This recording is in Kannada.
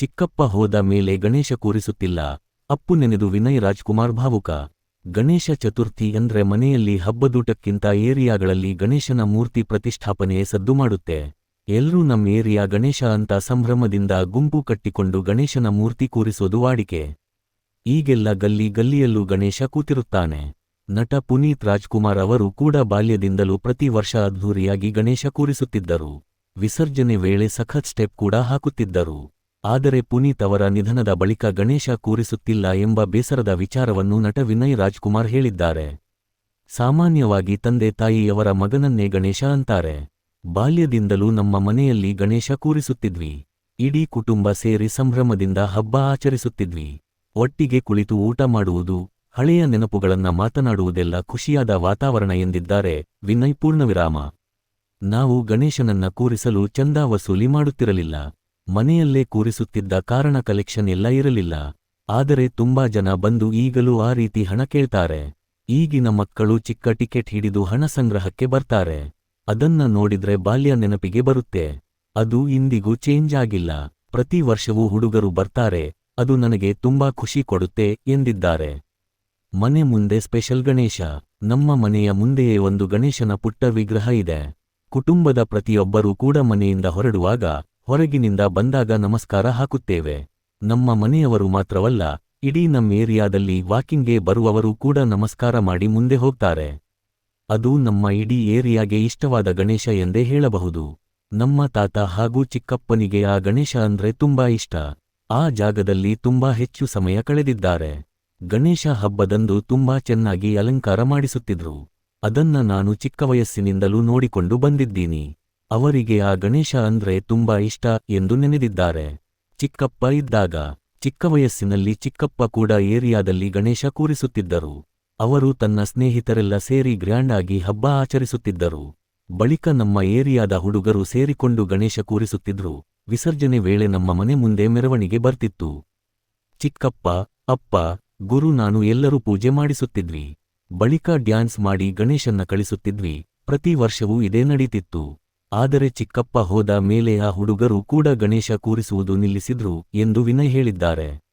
ಚಿಕ್ಕಪ್ಪ ಹೋದ ಮೇಲೆ ಗಣೇಶ ಕೂರಿಸುತ್ತಿಲ್ಲ. ಅಪ್ಪು ನೆನೆದು ವಿನಯ್ ರಾಜ್ಕುಮಾರ್ ಭಾವುಕ. ಗಣೇಶ ಚತುರ್ಥಿ ಅಂದ್ರೆ ಮನೆಯಲ್ಲಿ ಹಬ್ಬದೂಟಕ್ಕಿಂತ ಏರಿಯಾಗಳಲ್ಲಿ ಗಣೇಶನ ಮೂರ್ತಿ ಪ್ರತಿಷ್ಠಾಪನೆ ಸದ್ದು ಮಾಡುತ್ತೆ. ಎಲ್ರೂ ನಮ್ಮ ಏರಿಯಾ ಗಣೇಶ ಅಂತ ಸಂಭ್ರಮದಿಂದ ಗುಂಪು ಕಟ್ಟಿಕೊಂಡು ಗಣೇಶನ ಮೂರ್ತಿ ಕೂರಿಸೋದು ವಾಡಿಕೆ. ಈಗೆಲ್ಲ ಗಲ್ಲಿ ಗಲ್ಲಿಯಲ್ಲೂ ಗಣೇಶ ಕೂತಿರುತ್ತಾನೆ. ನಟ ಪುನೀತ್ ರಾಜ್ಕುಮಾರ್ ಅವರು ಕೂಡ ಬಾಲ್ಯದಿಂದಲೂ ಪ್ರತಿ ವರ್ಷ ಅದ್ಧೂರಿಯಾಗಿ ಗಣೇಶ ಕೂರಿಸುತ್ತಿದ್ದರು. ವಿಸರ್ಜನೆ ವೇಳೆ ಸಖತ್ ಸ್ಟೆಪ್ ಕೂಡ ಹಾಕುತ್ತಿದ್ದರು. ಆದರೆ ಪುನೀತ್ ಅವರ ನಿಧನದ ಬಳಿಕ ಗಣೇಶ ಕೂರಿಸುತ್ತಿಲ್ಲ ಎಂಬ ಬೇಸರದ ವಿಚಾರವನ್ನು ನಟ ವಿನಯ್ ರಾಜ್ಕುಮಾರ್ ಹೇಳಿದ್ದಾರೆ. ಸಾಮಾನ್ಯವಾಗಿ ತಂದೆ ತಾಯಿಯವರ ಮಗನನ್ನೇ ಗಣೇಶ ಅಂತಾರೆ. ಬಾಲ್ಯದಿಂದಲೂ ನಮ್ಮ ಮನೆಯಲ್ಲಿ ಗಣೇಶ ಕೂರಿಸುತ್ತಿದ್ವಿ. ಇಡೀ ಕುಟುಂಬ ಸೇರಿ ಸಂಭ್ರಮದಿಂದ ಹಬ್ಬ ಆಚರಿಸುತ್ತಿದ್ವಿ. ಒಟ್ಟಿಗೆ ಕುಳಿತು ಊಟ ಮಾಡುವುದು, ಹಳೆಯ ನೆನಪುಗಳನ್ನ ಮಾತನಾಡುವುದೆಲ್ಲ ಖುಷಿಯಾದ ವಾತಾವರಣ ಎಂದಿದ್ದಾರೆ ವಿನಯ್ ಪೂರ್ಣವಿರಾಮ. ನಾವು ಗಣೇಶನನ್ನ ಕೂರಿಸಲು ಚಂದಾ ವಸೂಲಿ ಮಾಡುತ್ತಿರಲಿಲ್ಲ. ಮನೆಯಲ್ಲೇ ಕೂರಿಸುತ್ತಿದ್ದ ಕಾರಣ ಕಲೆಕ್ಷನ್ ಎಲ್ಲ ಇರಲಿಲ್ಲ. ಆದರೆ ತುಂಬಾ ಜನ ಬಂದು ಈಗಲೂ ಆ ರೀತಿ ಹಣ ಕೇಳ್ತಾರೆ. ಈಗಿನ ಮಕ್ಕಳು ಚಿಕ್ಕ ಟಿಕೆಟ್ ಹಿಡಿದು ಹಣ ಸಂಗ್ರಹಕ್ಕೆ ಬರ್ತಾರೆ. ಅದನ್ನ ನೋಡಿದ್ರೆ ಬಾಲ್ಯ ನೆನಪಿಗೆ ಬರುತ್ತೆ. ಅದು ಇಂದಿಗೂ ಚೇಂಜ್ ಆಗಿಲ್ಲ. ಪ್ರತಿ ವರ್ಷವೂ ಹುಡುಗರು ಬರ್ತಾರೆ. ಅದು ನನಗೆ ತುಂಬಾ ಖುಷಿ ಕೊಡುತ್ತೆ ಎಂದಿದ್ದಾರೆ. ಮನೆ ಮುಂದೆ ಸ್ಪೆಷಲ್ ಗಣೇಶ. ನಮ್ಮ ಮನೆಯ ಮುಂದೆಯೇ ಒಂದು ಗಣೇಶನ ಪುಟ್ಟ ವಿಗ್ರಹ ಇದೆ. ಕುಟುಂಬದ ಪ್ರತಿಯೊಬ್ಬರೂ ಕೂಡ ಮನೆಯಿಂದ ಹೊರಡುವಾಗ ಹೊರಗಿನಿಂದ ಬಂದಾಗ ನಮಸ್ಕಾರ ಹಾಕುತ್ತೇವೆ. ನಮ್ಮ ಮನೆಯವರು ಮಾತ್ರವಲ್ಲ, ಇಡೀ ನಮ್ಮ ಏರಿಯಾದಲ್ಲಿ ವಾಕಿಂಗ್ಗೆ ಬರುವವರು ಕೂಡ ನಮಸ್ಕಾರ ಮಾಡಿ ಮುಂದೆ ಹೋಗ್ತಾರೆ. ಅದು ನಮ್ಮ ಇಡೀ ಏರಿಯಾಗೆ ಇಷ್ಟವಾದ ಗಣೇಶ ಎಂದೇ ಹೇಳಬಹುದು. ನಮ್ಮ ತಾತ ಹಾಗೂ ಚಿಕ್ಕಪ್ಪನಿಗೆ ಆ ಗಣೇಶ ಅಂದ್ರೆ ತುಂಬಾ ಇಷ್ಟ. ಆ ಜಾಗದಲ್ಲಿ ತುಂಬಾ ಹೆಚ್ಚು ಸಮಯ ಕಳೆದಿದ್ದಾರೆ. ಗಣೇಶ ಹಬ್ಬದಂದು ತುಂಬಾ ಚೆನ್ನಾಗಿ ಅಲಂಕಾರ ಮಾಡಿಸುತ್ತಿದ್ರು. ಅದನ್ನ ನಾನು ಚಿಕ್ಕ ವಯಸ್ಸಿನಿಂದಲೂ ನೋಡಿಕೊಂಡು ಬಂದಿದ್ದೀನಿ. ಅವರಿಗೆ ಆ ಗಣೇಶ ಅಂದ್ರೆ ತುಂಬಾ ಇಷ್ಟ ಎಂದು ನೆನೆದಿದ್ದಾರೆ. ಚಿಕ್ಕಪ್ಪ ಇದ್ದಾಗ, ಚಿಕ್ಕ ವಯಸ್ಸಿನಲ್ಲಿ ಚಿಕ್ಕಪ್ಪ ಕೂಡ ಏರಿಯಾದಲ್ಲಿ ಗಣೇಶ ಕೂರಿಸುತ್ತಿದ್ದರು. ಅವರು ತನ್ನ ಸ್ನೇಹಿತರೆಲ್ಲ ಸೇರಿ ಗ್ರ್ಯಾಂಡ್ ಆಗಿ ಹಬ್ಬ ಆಚರಿಸುತ್ತಿದ್ದರು. ಬಳಿಕ ನಮ್ಮ ಏರಿಯಾದ ಹುಡುಗರು ಸೇರಿಕೊಂಡು ಗಣೇಶ ಕೂರಿಸುತ್ತಿದ್ರು. ವಿಸರ್ಜನೆ ವೇಳೆ ನಮ್ಮ ಮನೆ ಮುಂದೆ ಮೆರವಣಿಗೆ ಬರ್ತಿತ್ತು. ಚಿಕ್ಕಪ್ಪ, ಅಪ್ಪ, ಗುರು ನಾನು ಎಲ್ಲರೂ ಪೂಜೆ ಮಾಡಿಸುತ್ತಿದ್ವಿ. ಬಳಿಕ ಡ್ಯಾನ್ಸ್ ಮಾಡಿ ಗಣೇಶನ್ನ ಕಳಿಸುತ್ತಿದ್ವಿ. ಪ್ರತಿ ವರ್ಷವೂ ಇದೇ ನಡೀತಿತ್ತು. ಆದರೆ ಚಿಕ್ಕಪ್ಪ ಹೋದ ಮೇಲೆ ಆ ಹುಡುಗರು ಕೂಡ ಗಣೇಶ ಕೂರಿಸುವುದು ನಿಲ್ಲಿಸಿದ್ರು ಎಂದು ವಿನಯ್ ಹೇಳಿದ್ದಾರೆ.